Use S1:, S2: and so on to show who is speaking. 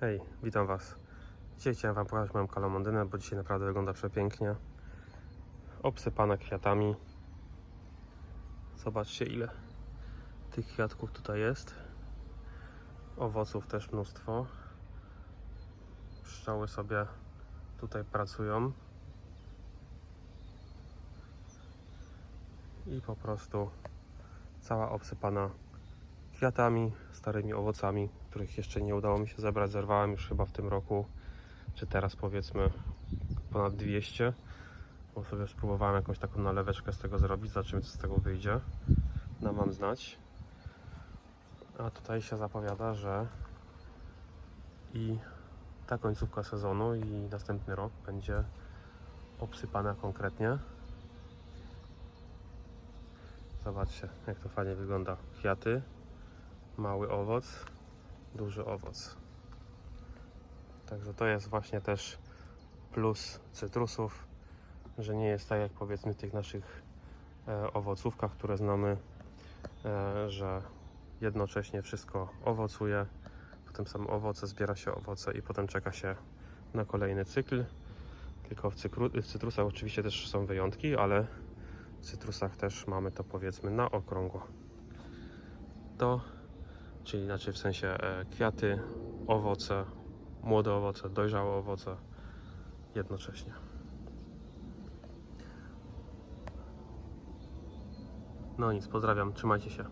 S1: Hej, witam Was. Dzisiaj chciałem Wam pokazać moją kalamondynę, bo dzisiaj naprawdę wygląda przepięknie. Obsypana kwiatami. Zobaczcie ile tych kwiatków tutaj jest. Owoców też mnóstwo. Pszczoły sobie tutaj pracują. I po prostu cała obsypana kwiatami, starymi owocami, których jeszcze nie udało mi się zebrać. Zerwałem już chyba w tym roku, czy teraz powiedzmy ponad 200. Bo sobie spróbowałem jakąś taką naleweczkę z tego zrobić, zobaczymy co z tego wyjdzie. Dam wam znać. A tutaj się zapowiada, że i ta końcówka sezonu i następny rok będzie obsypana konkretnie. Zobaczcie, jak to fajnie wygląda. Kwiaty, mały owoc, duży owoc. Także to jest właśnie też plus cytrusów, że nie jest tak jak powiedzmy tych naszych e, owocówkach, które znamy, e, że jednocześnie wszystko owocuje, potem są owoce, zbiera się owoce i potem czeka się na kolejny cykl. Tylko w, cykru, w cytrusach oczywiście też są wyjątki, ale w cytrusach też mamy to powiedzmy na okrągło. To czyli inaczej w sensie e, kwiaty, owoce, młode owoce, dojrzałe owoce jednocześnie. No nic, pozdrawiam, trzymajcie się.